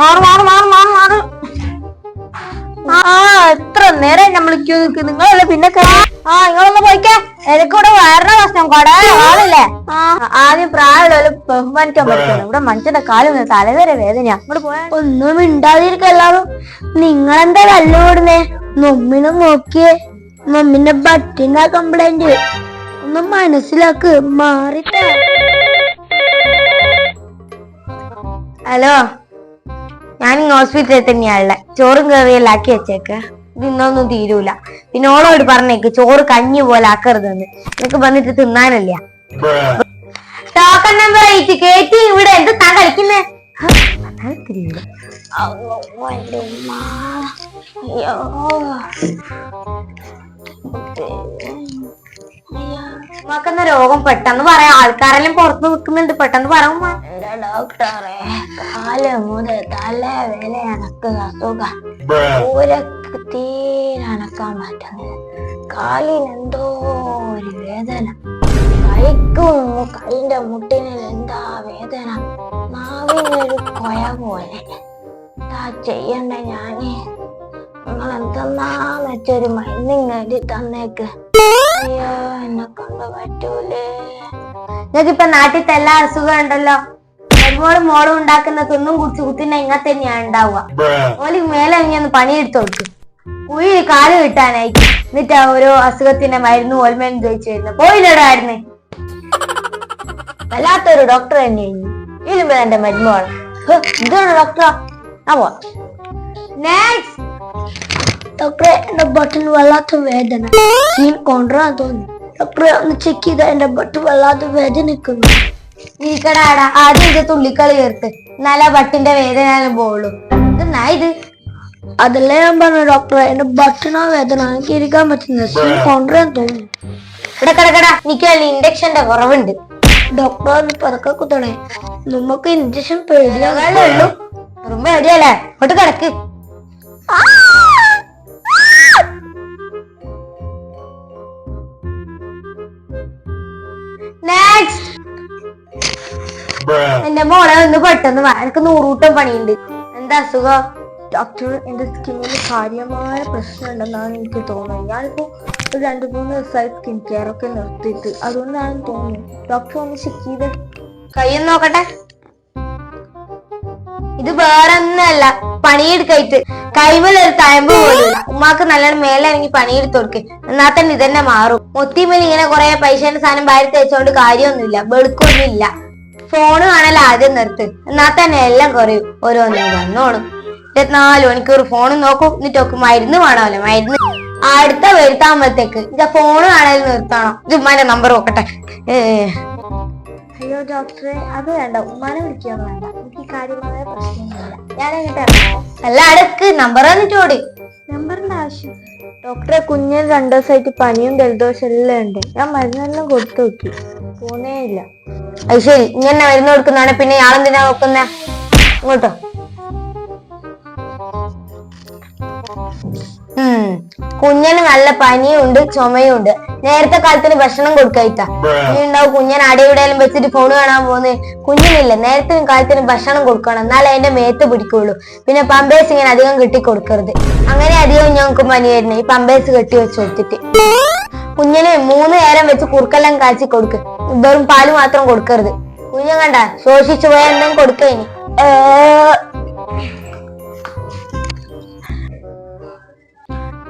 മാറ് മാറ് മാറ് മാറ് മാറ്. ആ എത്ര നേരം നമ്മൾ ക്യൂ നിൽക്കും നിങ്ങളല്ലേ പിന്നെ ആ നിങ്ങളൊന്ന് പോയിക്കേ. എനിക്കിവിടെ വയറിന്റെ പ്രശ്നം. കൊടേ ആളില്ലേ? ആ ആദ്യം പ്രായമുള്ള ബഹുമാനിക്കാൻ പറ്റില്ല ഇവിടെ മനുഷ്യന്റെ കാലം തലവരെ വേദനയാ. ഇവിടെ പോയാ ഒന്നും മിണ്ടാതിരിക്കല്ലാതും നിങ്ങളെന്താ കല്ലുകൂടുന്നേ മമ്മിനെ നോക്കിയേ. മമ്മിന്റെ ബട്ടിന്റെ കംപ്ലൈന്റ് ഒന്ന് മനസ്സിലാക്ക്. മാറിട്ട ഹലോ? ഞാൻ ഈ ഹോസ്പിറ്റലിൽ തന്നെയാണുള്ള ചോറും കറിയെല്ലാം ആക്കി വെച്ചേക്ക് നിന്നൊന്നും തീരൂല പിന്നെ ഓളോട് പറഞ്ഞേക്ക് ചോറ് കഞ്ഞി പോലെ ആക്കരുതെന്ന് നിനക്ക് വന്നിട്ട് തിന്നാനല്ല ടോക്കൺ നമ്പർ എയ്റ്റ് കേറ്റി ഇവിടെ എന്ത് താൻ കളിക്കുന്നേ. ഉമ്മാക്കെന്ന രോഗം പെട്ടെന്ന് പറയാം ആൾക്കാരെല്ലാം പുറത്ത് നിൽക്കുന്നുണ്ട് പെട്ടെന്ന് എന്റെ ഡോക്ടറെ കാൽ മുതൽ തല വില അനക്കുക അസുഖം. ഊരക്ക് തീരെ അനക്കാൻ പറ്റുന്നില്ല. കാലിന് എന്തോ ഒരു വേദന. കൈക്കും കൈന്റെ മുട്ടിന് എന്താ വേദന? നാവിനൊരു കൊയ പോലെ. എന്താ ചെയ്യണ്ട ഞാൻ? നിങ്ങൾ എന്തെന്നാന്ന് വെച്ചൊരു മരുന്നിങ്ങടി തന്നേക്ക്. അയ്യോ എന്നെ കൊണ്ട് പറ്റൂലേ. നിങ്ങൾക്കിപ്പൊ നാട്ടിൽ എല്ലാ അസുഖം ഉണ്ടല്ലോ? മരുമോളും മോൾ ഉണ്ടാക്കുന്ന തിന്നും കുടിച്ച് കുത്തിന്റെ ഇങ്ങനെ തന്നെയാണ് ഉണ്ടാവുക. ഓൽ മേലെ ഇങ്ങനെ പണിയെടുത്ത് കൊടുക്കും കുഴി കാൽ കിട്ടാനായി. എന്നിട്ട് ഓരോ അസുഖത്തിന്റെ മരുന്ന് ഓൽമേനും ചോദിച്ചു വരുന്നു. പോയില്ലടായിരുന്നു വല്ലാത്തൊരു ഡോക്ടർ തന്നെയായിരുന്നു ഇതിലുമ്പോ എന്റെ മരുമോൾ. ഇതാണ് ഡോക്ടർ ആ പോ നെക്സ്റ്റ് ഡോക്ടറെ എന്റെ ബട്ടൻ വല്ലാത്ത വേദന. സീൻ കൊണ്ടുവരാൻ തോന്നി. ഡോക്ടറെ ഒന്ന് ചെക്ക് ചെയ്ത? എന്റെ ബട്ട് വല്ലാത്ത വേദനിക്കുന്നു ഇരിക്കടാടാ ആദ്യം ഇത് തുള്ളിക്കളി ചേർത്ത് നല്ല ബട്ടിന്റെ വേദന പോവുള്ളൂ. എന്നാ ഇത്? അതല്ലേ ഞാൻ പറഞ്ഞു ഡോക്ടറെ. എന്റെ ബട്ടിനാ വേദന. എനിക്ക് ഇരിക്കാൻ പറ്റുന്ന കൊണ്ടുവരാൻ തോന്നുന്നു. ഇടക്കിടക്കടാ കിടക്കടാ എനിക്ക് ഇൻഡക്ഷന്റെ കുറവുണ്ട്. ഡോക്ടർ ഒന്ന് പതുക്കെ കുത്തണേ. നമുക്ക് ഇഞ്ചക്ഷൻ പേടിയാകാനേ ഉള്ളൂ. വെറും പേടിയല്ലേ? അങ്ങോട്ട് കിടക്ക്. എന്റെ മോളെ ഒന്ന് പെട്ടെന്ന് വാ. എനിക്ക് നൂറൂട്ടം പണിയുണ്ട്. എന്താ അസുഖം? ഡോക്ടർ എന്റെ സ്കിന്നിൽ കാര്യമായ പ്രശ്നമുണ്ടെന്നാണ് എനിക്ക് തോന്നുന്നത്. ഞാനിപ്പോ ഒരു രണ്ട് മൂന്ന് ദിവസമായി സ്കിൻ കെയർ ഒക്കെ നിർത്തിയിട്ട്. അതുകൊണ്ടാണ് തോന്നുന്നത് ഡോക്ടർ ഒന്ന് ചെക്ക് ചെയ്ത് കയ്യൊന്ന് നോക്കട്ടെ. ഇത് വേറെ ഒന്നല്ല പണിയെടുക്കായിട്ട് കൈമലൊരു തയമ്പ് പോലും ഉമ്മാക്ക് നല്ലോണം മേലെ ഇറങ്ങി പണിയെടുത്ത് കൊടുക്ക്. എന്നാ തന്നെ ഇതന്നെ മാറും. മൊത്തിമേൽ ഇങ്ങനെ കുറെ പൈസ സാധനം ഭാര്യ തേച്ചോണ്ട് കാര്യമൊന്നുമില്ല. വെളുക്കൊന്നുമില്ല. ഫോണ് കാണാൻ ആദ്യം നിർത്ത്. എന്നാ തന്നെ എല്ലാം കുറയും ഓരോന്നും വന്നോണം ഇരുപത്തിനാല് മണിക്കൂർ ഫോൺ നോക്കും. എന്നിട്ട് നോക്കും മരുന്ന് വേണമല്ലോ. മരുന്ന് അടുത്ത വരുത്താകുമ്പോഴത്തേക്ക് ഇതാ ഫോണ് കാണാൻ നിർത്തണം. ഇത് ഉമ്മാന്റെ നമ്പർ നോക്കട്ടെ. അയ്യോ ഡോക്ടറെ അത് വേണ്ട. ഉമ്മാനെ വിളിക്കാൻ വേണ്ട. എനിക്ക് കാര്യമായ പ്രശ്നമൊന്നുമില്ല. ഞാൻ എങ്ങോട്ട് അല്ല അടക്ക് നമ്പർ വന്നിട്ട് ഓടി. നമ്പറിന്റെ ആവശ്യം. ഡോക്ടറെ കുഞ്ഞിന് രണ്ടു ദിവസമായിട്ട് പനിയും ജലദോഷം എല്ലാം ഉണ്ട്. ഞാൻ മരുന്നെല്ലാം കൊടുത്തു നോക്കി. പോന്നേ അത് ശരി ഇങ്ങനെ മരുന്ന് കൊടുക്കുന്നതാണ്? പിന്നെ ഇയാളെന്തിനാ നോക്കുന്നേ ഇങ്ങോട്ടോ. കുഞ്ഞന് നല്ല പനിയുണ്ട് ചുമയുണ്ട്. നേരത്തെ കാലത്തിന് ഭക്ഷണം ഇനി ഉണ്ടാവും കുഞ്ഞൻ അവിടെ എവിടെയെങ്കിലും വെച്ചിട്ട് ഫോൺ കാണാൻ പോകുന്നത് കുഞ്ഞിനില്ല നേരത്തെ കാലത്തിന് ഭക്ഷണം കൊടുക്കണം. എന്നാലേ അതിന്റെ മേത്ത് പിടിക്കുള്ളൂ. പിന്നെ പമ്പേഴ്സ് ഇങ്ങനെ അധികം കെട്ടി കൊടുക്കരുത് അങ്ങനെ അധികം ഞങ്ങൾക്ക് പനി വരുന്നത് ഈ പമ്പേഴ്സ് കെട്ടി വെച്ച് കൊടുത്തിട്ട്. കുഞ്ഞിന് മൂന്ന് നേരം വെച്ച് കുറുക്കെല്ലാം കാച്ചി കൊടുക്ക്. വെറും പാൽ മാത്രം കൊടുക്കരുത്. കുഞ്ഞു കണ്ട ശോഷിച്ചു പോയ എന്തെങ്കിലും കൊടുക്ക ഇനി.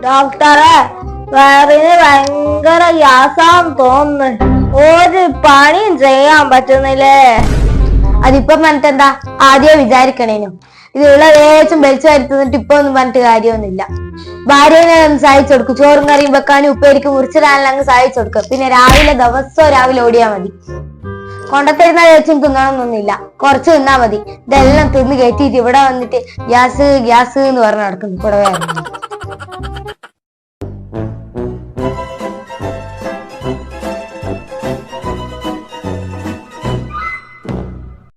ഡോക്ടറെ വയറിന് ഭയങ്കര ഗ്യാസാന്ന് തോന്നുന്നു. ഒരു പണിയും ചെയ്യാൻ പറ്റുന്നില്ലേ. അതിപ്പം പറഞ്ഞിട്ടെന്താ ആദ്യം വിചാരിക്കണേനും. ഇതിലുള്ള വേഗം വലിച്ചു വരുത്തുന്നിട്ട് ഇപ്പൊ ഒന്നും പറഞ്ഞിട്ട് കാര്യമൊന്നുമില്ല. ഭാര്യനെ സഹായിച്ചു കൊടുക്കും. ചോറും കറിയും വെക്കാനും ഉപ്പേരിക്ക് മുറിച്ചിടാനെല്ലാം അങ്ങ് സഹായിച്ചു കൊടുക്കും. പിന്നെ രാവിലെ ദിവസവും രാവിലെ ഓടിയാ മതി. കൊണ്ടത്തരുന്ന കഴിച്ചും തിന്നണമെന്നൊന്നുമില്ല കുറച്ച് തിന്നാ മതി. ഇതെല്ലാം തിന്ന് കയറ്റിയിട്ട് ഇവിടെ വന്നിട്ട് ഗ്യാസ് ഗ്യാസ് എന്ന് പറഞ്ഞ് നടക്കുന്നു. വേറെ